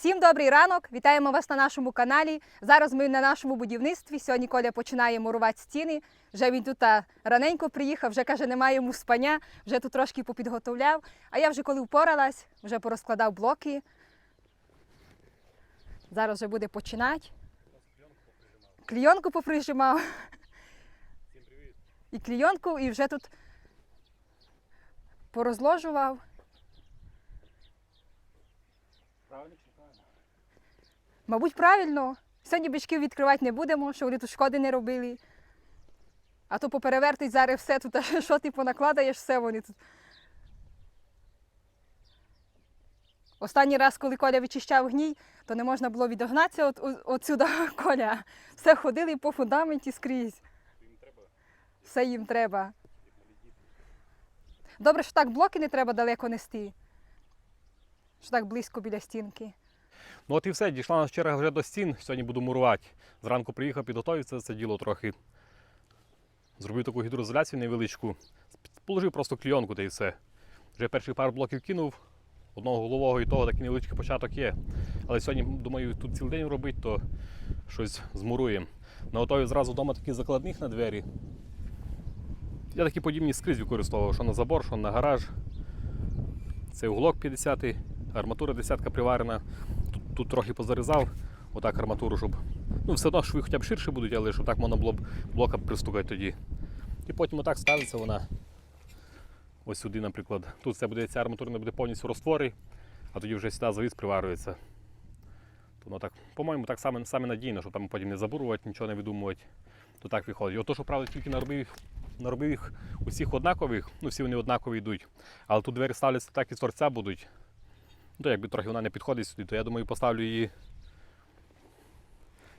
Всім добрий ранок! Вітаємо вас на нашому каналі. Зараз ми на нашому будівництві. Сьогодні Коля починає мурувати стіни. Вже він тут раненько приїхав, вже каже, немає йому спання, вже тут трошки попідготовляв. А я вже коли впоралась, вже порозкладав блоки. Зараз вже буде починати. Клійонку поприжимав. І клійонку, і вже тут порозложував. Правильно? Мабуть, правильно. Сьогодні бичків відкривати не будемо, щоб вони тут шкоди не робили. А то поперевертить зараз все тут, а що ти понакладаєш, все вони тут. Останній раз, коли Коля вичищав гній, то не можна було відогнатися от, от, отсюди Коля. Все ходили по фундаменті скрізь. Все їм треба. Добре, що так блоки не треба далеко нести. Що так близько біля стінки. Ну от і все, дійшла наша черга вже до стін. Сьогодні буду мурувати. Зранку приїхав, підготовився це діло трохи. Зробив таку гідроізоляцію невеличку. Положив просто клійонку та і все. Вже перший пару блоків кинув. Одного голового і того такий невеличкий початок є. Але сьогодні, думаю, тут цілий день робити, то щось змуруємо. Наготовив зразу вдома таких закладних на двері. Я такі подібні скрізь використовував, що на забор, що на гараж. Це уголок 50 арматура десятка приварена. Тут, трохи позарізав, отак арматуру, щоб. Ну, все одно шви хоча б ширше будуть, але щоб так можна було б блока пристукати тоді. І потім отак ставиться вона. Ось сюди, наприклад. Тут це буде ця арматура не буде повністю розтвори, а тоді вже сюди завіс приварюється. Воно так, по-моєму, так саме, саме надійно, щоб там потім не забурувати, нічого не видумувати. То так виходить. Ото, що правда, тільки наробив їх, наробив їх усіх однакових, ну всі вони однакові йдуть. Але тут двері ставляться так і з торця будуть. Ну, якби трохи вона не підходить сюди, то я думаю, поставлю її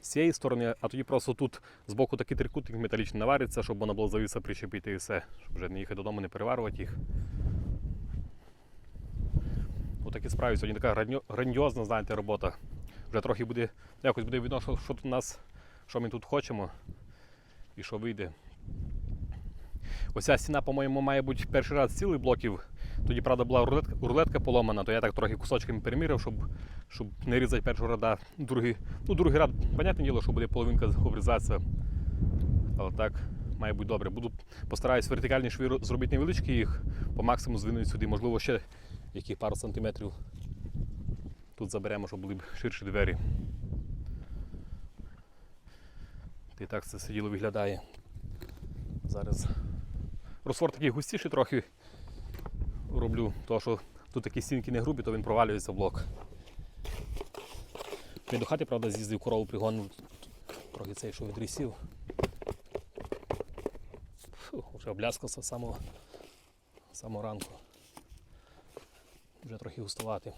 з цієї сторони, а тоді просто тут збоку такий трикутник металічний навариться, щоб можна було завіса прищепити і все, щоб вже не їхати додому, не переварювати їх. Отакі справи сьогодні така грандіозна, знаєте, робота. Вже трохи буде, якось буде видно, що, що тут у нас, що ми тут хочемо і що вийде. Ось ця стіна, по-моєму, має бути перший раз цілих блоків. Тоді, правда, була рулетка, рулетка поломана, то я так трохи кусочками переміряв, щоб, щоб не різати першого ряда. Другий, ну, другий ряд, понятне діло, що буде половинка обрізатися. Але так має бути добре. Буду постараюсь вертикальні шви зробити невеличкі їх, по максимуму звинути сюди, можливо, ще яких пару сантиметрів. Тут заберемо, щоб були б ширші двері. І так це все діло виглядає. Зараз розфор такий густіший трохи роблю, тому що тут такі стінки не грубі, то він провалюється в блок. Він до хати, правда, з'їздив корову пригонив, трохи цей, що відрісів. Вже обляскався з самого, самого ранку. Вже трохи густувати.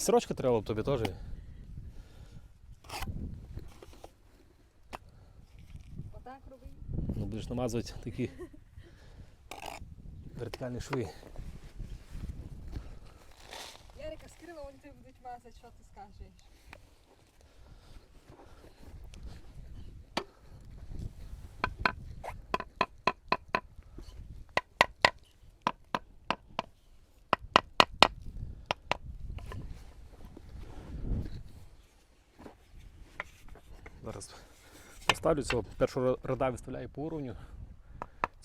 мастерочка треба, тобі теж. Отак роби. Ну, будеш намазувати такі вертикальні шви. Ярика скрила, вони тобі будуть мазати, що ти скажеш. Зараз поставлю цього першого ряда виставляю по уровню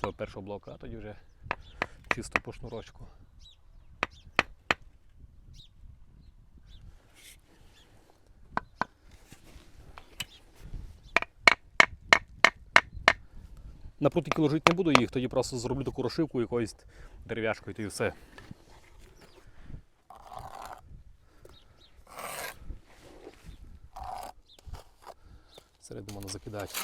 цього першого блоку, а тоді вже чисто по шнурочку. На прутики ложити не буду їх, тоді просто зроблю таку розшивку якоюсь дерев'яшкою і все. Закидати.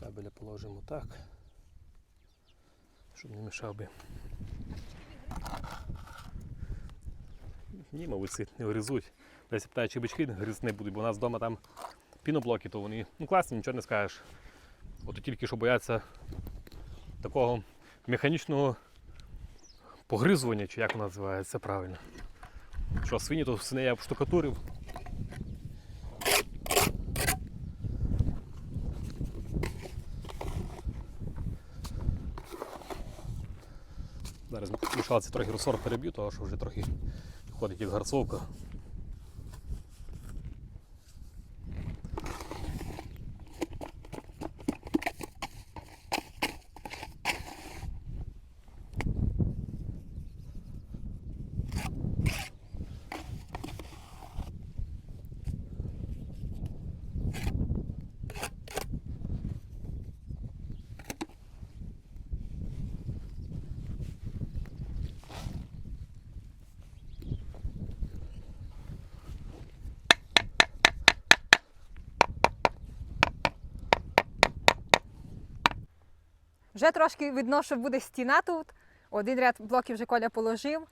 Кабеля положимо так, щоб не мішав би. Ні, мабуть, не гризуть. Десь питаю, чи бички гризти не будуть, бо у нас вдома там піноблоки, то вони ну, класні, нічого не скажеш. От тільки що бояться такого механічного погризування, чи як воно називається правильно. Що свині, то свиней я обштукатурив. Зараз мішалці трохи ресор переб'ю, тому що вже трохи ходить як гарцовка. Вже трошки видно, що буде стіна тут. Один ряд блоків вже Коля положив.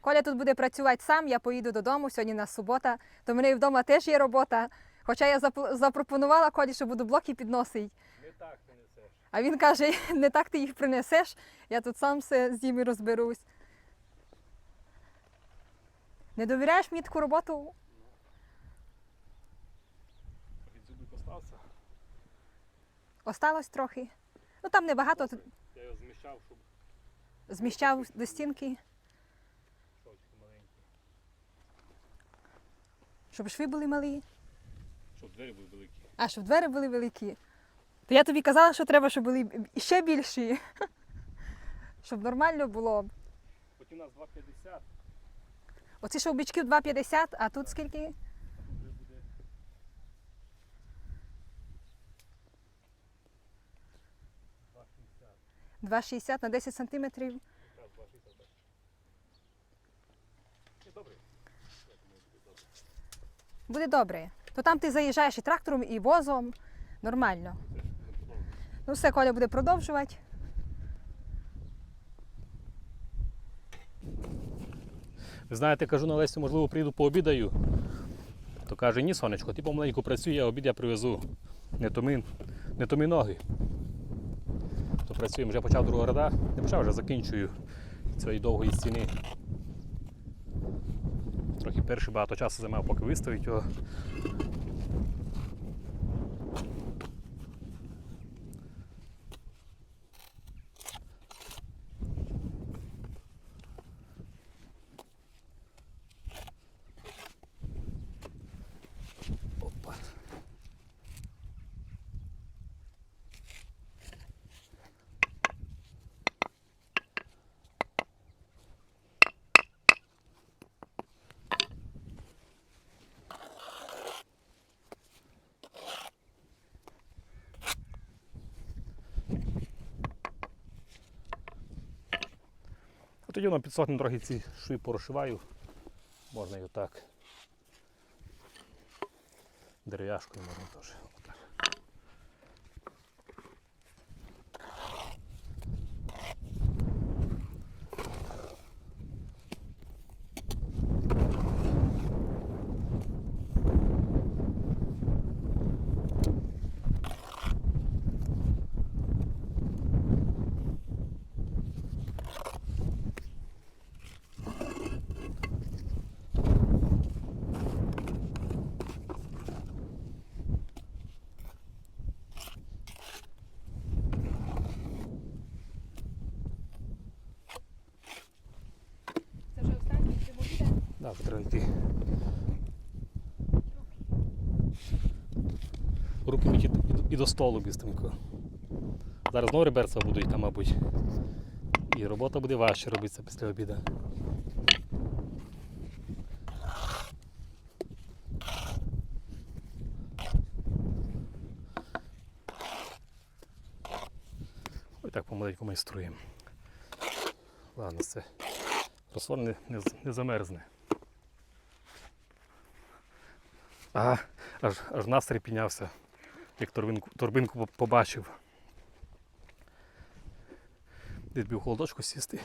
Коля тут буде працювати сам, я поїду додому, сьогодні у нас субота, то в мене і вдома теж є робота. Хоча я запропонувала Колі, що буду блоки підносити. Не так ти несеш. А він каже, не так ти їх принесеш, я тут сам все з ними розберусь. Не довіряєш мені таку роботу? Від зубик остався. Осталось трохи. Ну там небагато, Я його зміщав, щоб зміщав до стінки, щоб шви були малі, Щоб двері були великі. а щоб двері були великі. То я тобі казала, що треба, щоб були ще більші. Щоб нормально було. Хоч у нас 2,50, Оці шовбічків 2,50, а тут скільки? а тут вже буде 2,60. 2,60 на 10 сантиметрів. Якраз 2,60 бачиш. Ні, добре. Буде добре. То там ти заїжджаєш і трактором, і возом. Нормально. Ну все, Коля буде продовжувати. Знаєте, кажу на Лесю, можливо, прийду пообідаю. То каже, ні, сонечко, ти помаленьку працюй, а обід я привезу. Не то ми, не то ми ноги. То працюємо, вже почав другого рада, не почав, вже закінчую цієї довгої стіни. Трохи перший багато часу займав, поки виставить його. Тоді на підсохне трохи ці шви порошиваю. Можна і отак. Дерев'яшкою можна теж. Отак. Це вже останній йдемо Да, треба йти. Руки мить і, до столу бістренько. Зараз знову реберця будуть там, мабуть. І робота буде важче робитися після обіду. Ой, так помаленьку майструємо. Ладно, це розсол не, не, не замерзне. А, аж аж настрій піднявся, як торбинку, торбинку побачив. Відбив холодочку сісти.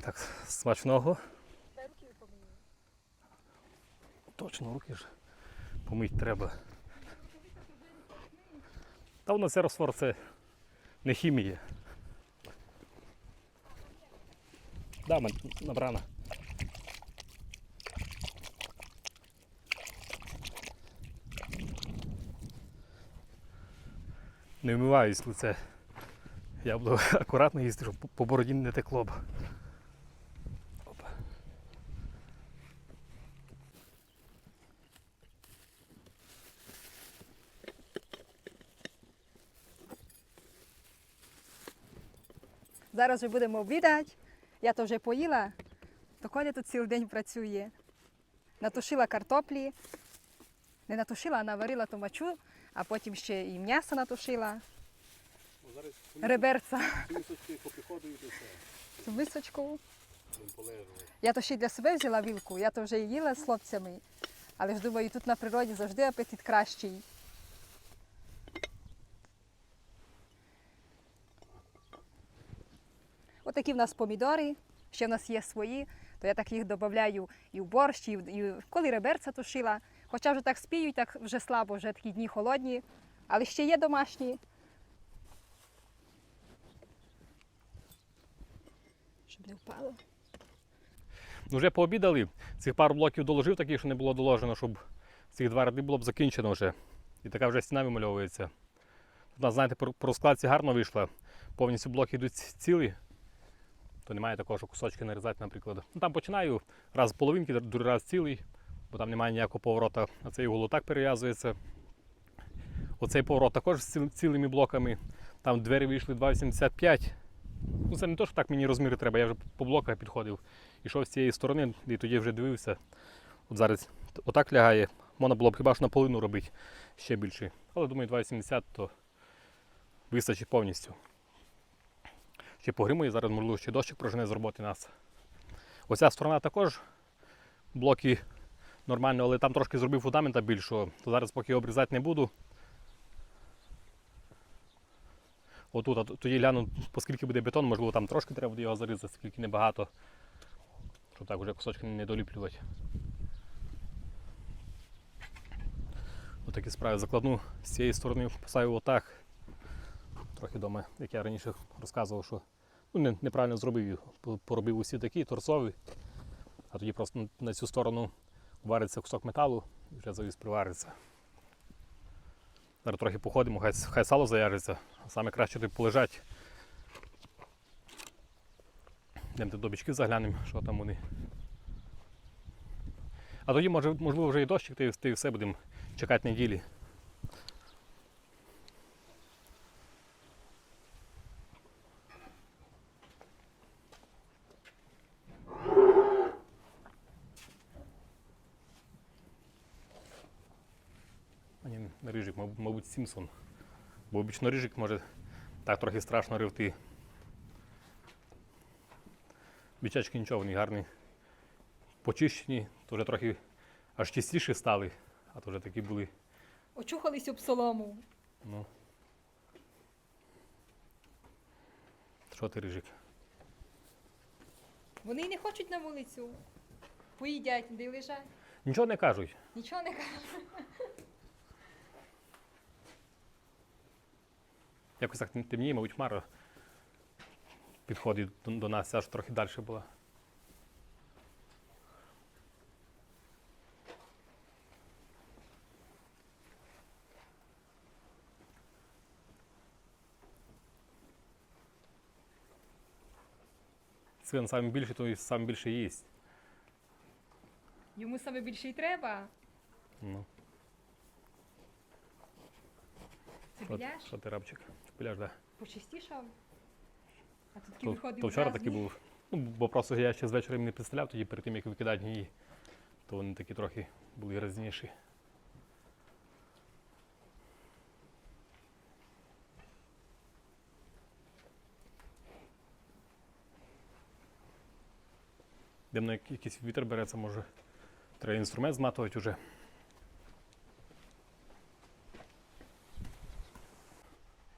Так, смачного. Та руки Точно руки ж помить треба. Та воно це розтвор, це не хімія. Да, мен- набрана. Не вмиваюсь лице. Я буду акуратно їсти, щоб по бороді не текло б. Зараз вже будемо обідати. Я то вже поїла, то Коля тут цілий день працює. Натушила картоплі. Не натушила, а наварила томачу, а потім ще і м'ясо натушила, реберця, мисочку. Я то ще й для себе взяла вілку, я то вже їла з хлопцями. Але ж думаю, тут на природі завжди апетит кращий. Отакі в нас помідори, ще в нас є свої, то я так їх додаю і в борщ, і, і коли реберця тушила. Хоча вже так спіють, так вже слабо, вже такі дні холодні, але ще є домашні. Щоб не впало. Ну, вже пообідали. Цих пару блоків доложив такі, що не було доложено, щоб цих два ряди було б закінчено вже. І така вже стіна вимальовується. У нас, знаєте, по розкладці гарно вийшла. Повністю блоки йдуть цілі. То немає такого, що кусочки нарізати, наприклад. Ну, там починаю раз з половинки, другий раз цілий, бо там немає ніякого поворота, а цей угол так перев'язується. Оцей поворот також з цілими блоками. Там двері вийшли 2,85. Ну, це не то, що так мені розміри треба, я вже по блоках підходив. Ішов з цієї сторони і тоді вже дивився. От зараз отак лягає. Можна було б хіба ж наполовину робити ще більше. Але думаю, 2,70 то вистачить повністю. Ще погримує, зараз можливо ще дощик прожене з роботи нас. Оця сторона також блоки нормально, але там трошки зробив фундамента більшого, то зараз поки обрізати не буду. Отут, тоді гляну, оскільки буде бетон, можливо, там трошки треба буде його зарізати, скільки небагато. Щоб так вже кусочки не доліплювати. Отакі справи. Закладну з цієї сторони поставив отак. Трохи дома, як я раніше розказував, що ну, неправильно зробив їх. Поробив усі такі торцові, а тоді просто на- цю сторону вариться кусок металу і вже завіс привариться. Зараз трохи походимо, хай, хай сало заяжеться, а саме краще тут полежать. Йдемо до бічків заглянемо, що там вони. А тоді, може, можливо, вже і дощик, й все будемо чекати неділі. А ні, не рижик, мабуть, мабуть, Сімсон. Бо обічно рижик може так трохи страшно ревти. Бічачки нічого, вони гарні. Почищені, то вже трохи аж чистіші стали, а то вже такі були. Очухались об солому. Ну. Що ти рижик? Вони й не хочуть на вулицю. Поїдять, де й лежать. Нічого не кажуть. Нічого не кажуть. Якось так темніє, мабуть, хмара підходить до, до нас, аж трохи далі була. Син саме більше, то і саме більше їсть. Йому саме більше й треба. Ну, Це біляш, що Біляш, да. почистішав. А тут такий То, то вчора такий був. Ну, бо просто я ще з вечора їм не представляв тоді перед тим, як викидати гнії, то вони такі трохи були грязніші. Дивно, як якийсь вітер береться, може. Треба інструмент зматувати вже.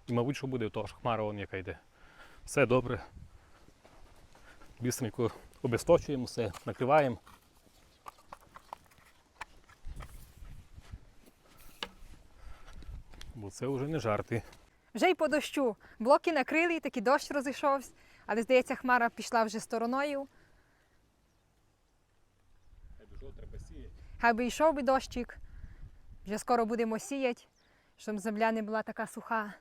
І, мабуть, що буде, того хмара вон яка йде. Все добре. Бістренько обесточуємо все, накриваємо. Бо це вже не жарти. Вже й по дощу. Блоки накрили, такий дощ розійшовся, але здається, хмара пішла вже стороною. Хай би йшов би дощик. Вже скоро будемо сіяти, щоб земля не була така суха.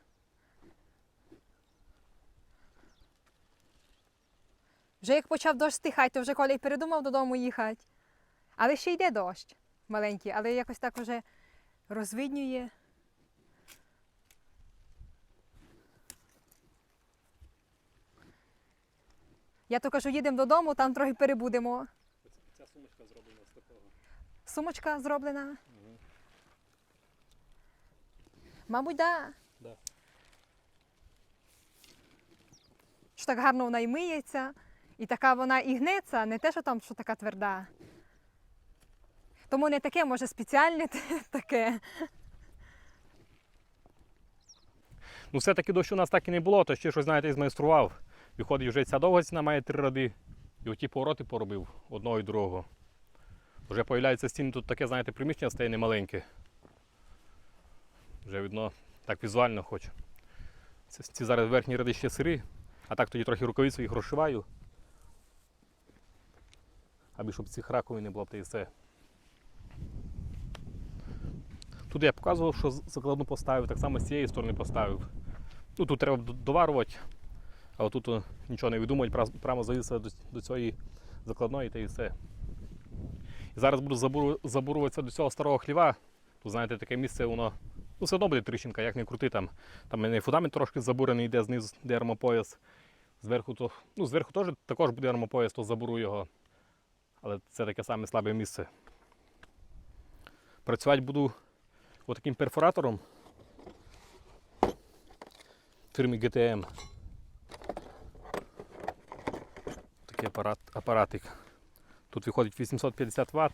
Вже як почав дощ стихати, то вже Коля й передумав додому їхати. Але ще йде дощ маленький, але якось так вже розвиднює. Я то кажу, їдемо додому, там трохи перебудемо. Ця сумочка зроблена з такого. Сумочка зроблена. Мабуть, да. Да. Що так гарно вона і миється, і така вона і гнеться, не те, що там що така тверда. Тому не таке, може, спеціальне таке. Ну, все-таки дощу у нас так і не було, то ще щось, знаєте, змайстрував. Виходить, вже ця довга ціна має три ради. І оті повороти поробив одного і другого. Вже появляється стіни, тут таке, знаєте, приміщення стає немаленьке. Вже видно так візуально хоч. Ці зараз верхні ряди ще сири, а так тоді трохи рукавицю їх розшиваю. Аби щоб цих раковин не було та і все. Тут я показував, що закладну поставив, так само з цієї сторони поставив. Ну, тут треба доварувати, а отут нічого не видумувати, прямо до, до цієї закладної та і все. І зараз буду забуру, забуруватися до цього старого хліва. Тут, знаєте, таке місце, воно ну, все одно буде тріщинка, як не крути там. Там мене фундамент трошки забурений, йде знизу, де армопояс. Зверху, то, ну, зверху теж також буде армопояс, то забуру його. Але це таке саме слабе місце. Працювати буду отаким перфоратором фірми GTM. Такий апарат, апаратик. Тут виходить 850 Вт.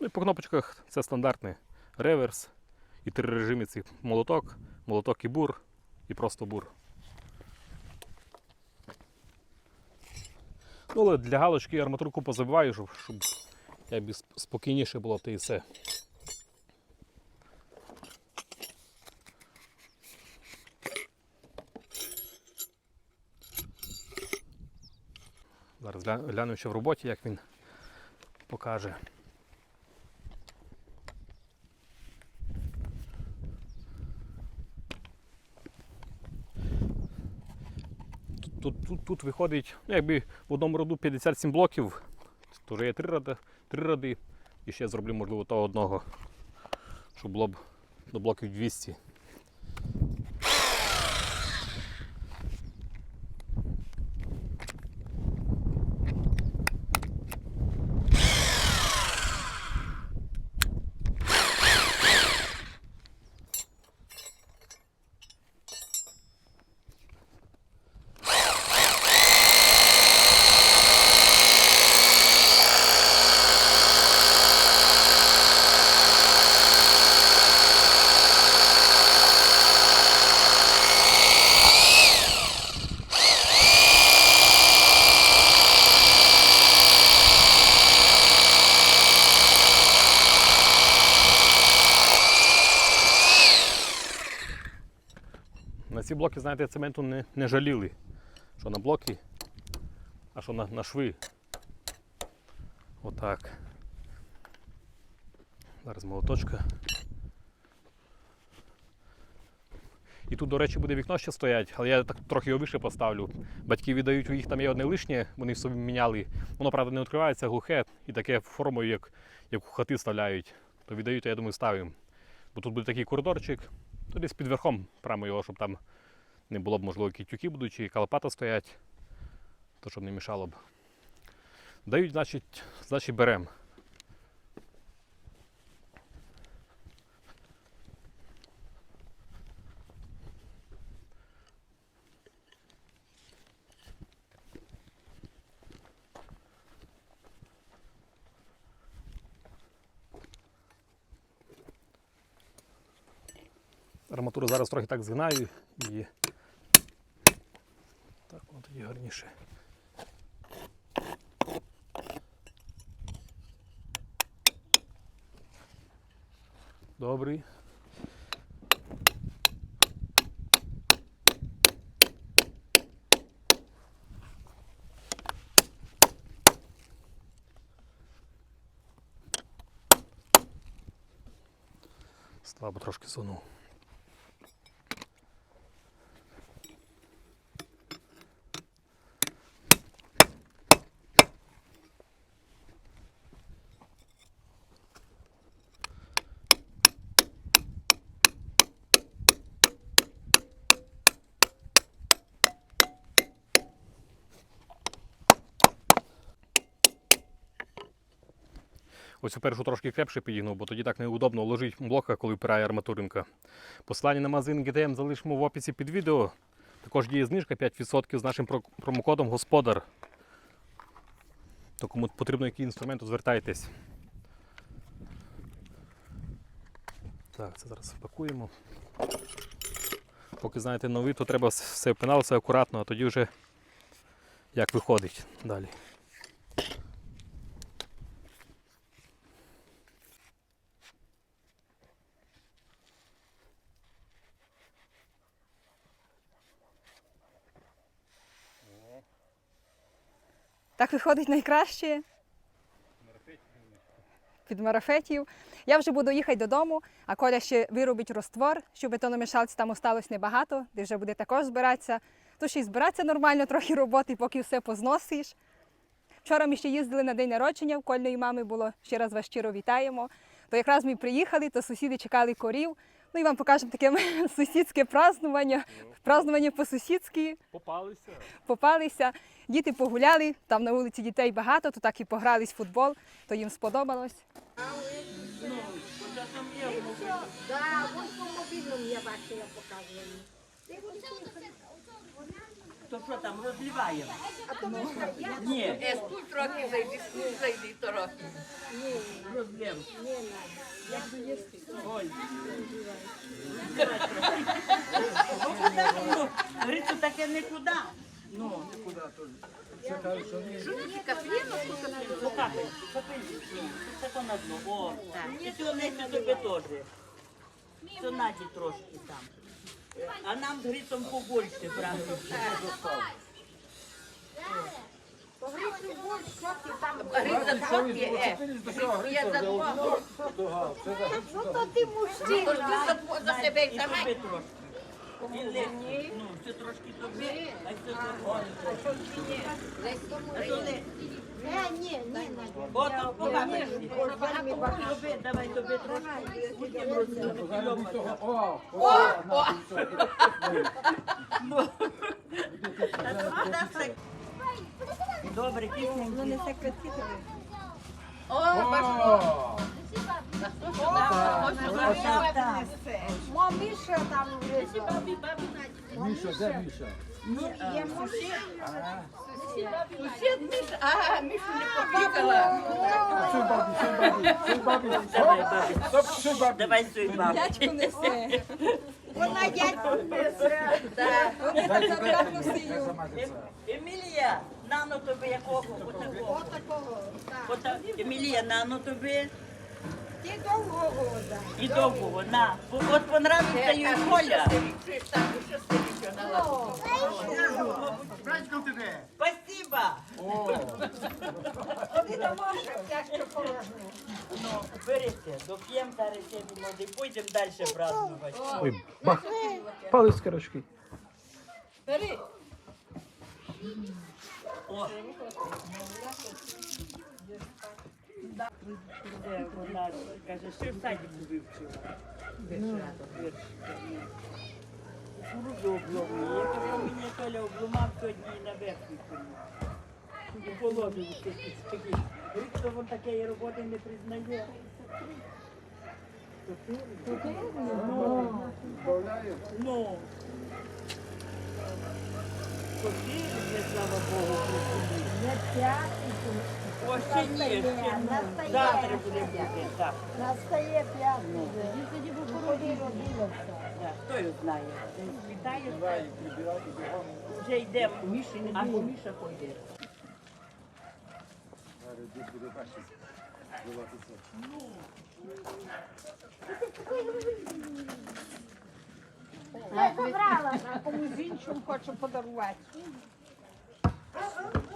Ну і по кнопочках це стандартне. Реверс і три режими цих молоток, молоток і бур, і просто бур. Ну, але для галочки я арматурку позабиваю, щоб, щоб сп- спокійніше було та і все. Зараз гляну ще в роботі, як він покаже. Тут, тут, тут, виходить, ну, якби в одному роду 57 блоків, то вже є три ради, три ради. І ще зроблю, можливо, того одного, щоб було б до блоків 200. Блоки, знаєте, цементу не, не жаліли. Що на блоки, а що на, на шви. Отак. Зараз молоточка. І тут, до речі, буде вікно ще стоять, але я так трохи його вище поставлю. Батьки віддають, у їх там є одне лишнє, вони собі міняли. Воно, правда, не відкривається, глухе і таке формою, як, як хати вставляють. То віддають, то я думаю, ставимо. Бо тут буде такий коридорчик, то десь під верхом прямо його, щоб там не було б, можливо, які тюки будуть, чи калапата стоять, то щоб не мішало б. Дають, значить, значить беремо. Арматуру зараз трохи так згинаю і гарніше. Добрий. Слабо трошки сунув. Ось першу трошки крепше підігнув, бо тоді так неудобно ложить блока, коли впирає арматуринка. Посилання на магазин GTM залишимо в описі під відео. Також діє знижка 5% з нашим промокодом Господар. То кому потрібно який інструмент, звертайтесь. Так, це зараз пакуємо. Поки знаєте новий, то треба все все акуратно, а тоді вже як виходить далі. Так виходить найкраще. Під марафетів. Я вже буду їхати додому, а Коля ще виробить розтвор, щоб бетономішалці там осталось небагато, де вже буде також збиратися. То ще й збиратися нормально, трохи роботи, поки все позносиш. Вчора ми ще їздили на день народження, в Кольної мами було. Ще раз вас щиро вітаємо. То якраз ми приїхали, то сусіди чекали корів. Ну і вам покажемо таке сусідське празднування, празднування по-сусідськи Попалися. попалися, діти погуляли, там на вулиці дітей багато, то так і погрались в футбол, то їм сподобалось. Так, ось по мобільному я бачила, показували. То що там розливаємо? А то ми ж я Ні, Е, скуль трохи зайди, скуль зайди трохи. розлємо. не знаю. Ой. Ну, Грицю таке нікуди. Ну, ну капель, капель. Це то на дно. О, і цього несе тобі теж. Це наді трошки там. А нам Грицом побольше трохи, е. Гриця є за два. Ну то ти мужчина. Ти за, себе й І трошки. Ну, тобі, а. А. Не, ні, ні. От, побачиш. Тобі, давай тобі трошки. Так. Добре, кисненький. Ну, не секрети О, бачиш. Мо Міша там вже. Сусід Міш, а, Мішу не попікала. Давай, бабі. Давай свій бабі. Дядько несе. Вона дядьку несе. Вони так забрав сію. Ем- Емілія, нано тобі якого? Отакого. Отакого. так. Емілія, нано тобі Ти довго года. і довгого. На. От понравиться їй Коля. Вона лапу. Спасибо. Тобі домашня тяжко порожню. Ну, берите, доп'ємо зараз ще води, пойдемо далі празднувати. Ой, бах! Палець корочки. Бери. О. Де вона каже, що в садіку вивчила. Віршика, ні. Кукурудзу. Я кажу, мені Толя обломав сьогодні і на верхній І положив такі такі. Він такої роботи не признає. Ну. Чотири, слава Богу, присудили. Не п'ятницю. О, ще ні, ще ні. Завтра буде бути, так. Настає п'ятниця. Ході родилася. так. Хто його знає? Вітає, вже йдемо. А то Міша ходить. Я забрала, а комусь іншому хочу подарувати.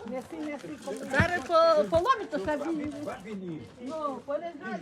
Неси, неси, Зараз по- поломить, то собі. Ну, понезвали.